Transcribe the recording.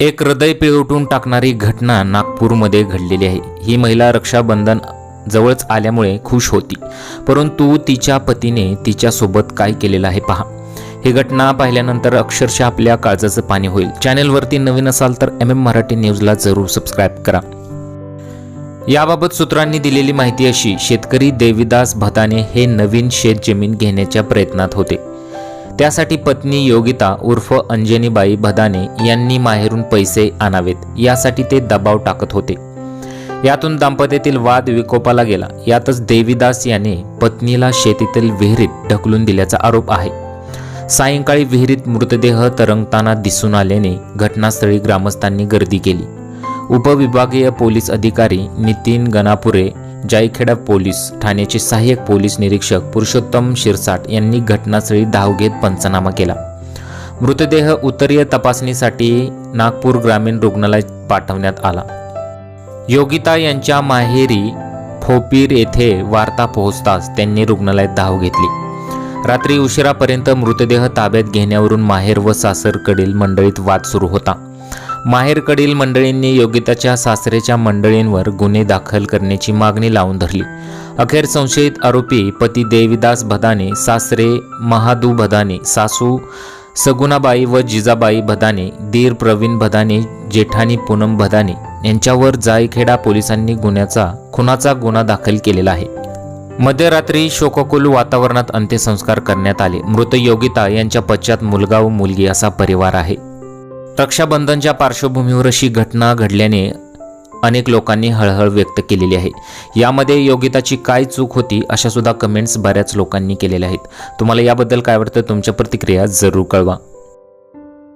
एक हृदय पिळवटून टाकणारी घटना नागपूरमध्ये घडलेली आहे. ही महिला रक्षाबंधन जवळच आल्यामुळे खुश होती. परंतु तिच्या पतीने तिच्यासोबत काय केलेलं आहे पहा. ही घटना पाहिल्यानंतर अक्षरशः आपल्या काळजाचं पाणी होईल. चॅनेलवरती नवीन असाल तर एम एम मराठी न्यूजला जरूर सबस्क्राईब करा. याबाबत सूत्रांनी दिलेली माहिती अशी शेतकरी देवीदास भताने हे नवीन शेत जमीन घेण्याच्या प्रयत्नात होते. त्यासाठी पत्नी योगिता उर्फ अंजनीबाई भदाने यांनी माहेरून पैसे आणावेत. यासाठी ते दबाव टाकत होते. यातून दाम्पत्यातील वाद विकोपाला गेला. यातच देवीदास याने पत्नीला शेतीतील विहिरीत ढकलून दिल्याचा आरोप आहे. सायंकाळी विहिरीत मृतदेह तरंगताना दिसून आल्याने घटनास्थळी ग्रामस्थांनी गर्दी केली. उपविभागीय पोलीस अधिकारी नितीन गणापुरे जायखेडा पोलीस ठाण्याचे सहाय्यक पोलीस निरीक्षक पुरुषोत्तम शिरसाट यांनी घटनास्थळी धाव घेत पंचनामा केला. मृतदेह उत्तरीय तपासणीसाठी नागपूर ग्रामीण रुग्णालयात पाठवण्यात आला. योगिता यांच्या माहेरी फोपीर येथे वार्ता पोहोचताच त्यांनी रुग्णालयात धाव घेतली. रात्री उशिरापर्यंत मृतदेह ताब्यात घेण्यावरून माहेर व सासरकडील मंडळीत वाद सुरू होता. माहेरकडील मंडळींनी योगिताच्या सासरेच्या मंडळींवर गुन्हे दाखल करण्याची मागणी लावून धरली. अखेर संशयित आरोपी पती देविदास भदाने सासरे महादू भदाने सासू सगुणाबाई व जिजाबाई भदाने दीर प्रवीण भदाने जेठानी पूनम भदाने यांच्यावर जायखेडा पोलिसांनी गुन्ह्याचा खुनाचा गुन्हा दाखल केलेला आहे. मध्यरात्री शोककुल वातावरणात अंत्यसंस्कार करण्यात आले. मृत योगिता यांच्या पश्चात मुलगा व मुलगी असा परिवार आहे. रक्षाबंधनच्या पार्श्वभूमीवर अशी घटना घडल्याने अनेक लोकांनी हळहळ व्यक्त केलेली आहे. यामध्ये योगिताची काय चूक होती अशा सुद्धा कमेंट्स बऱ्याच लोकांनी केलेल्या आहेत. तुम्हाला याबद्दल काय वाटतं? तुमच्या प्रतिक्रिया जरूर कळवा.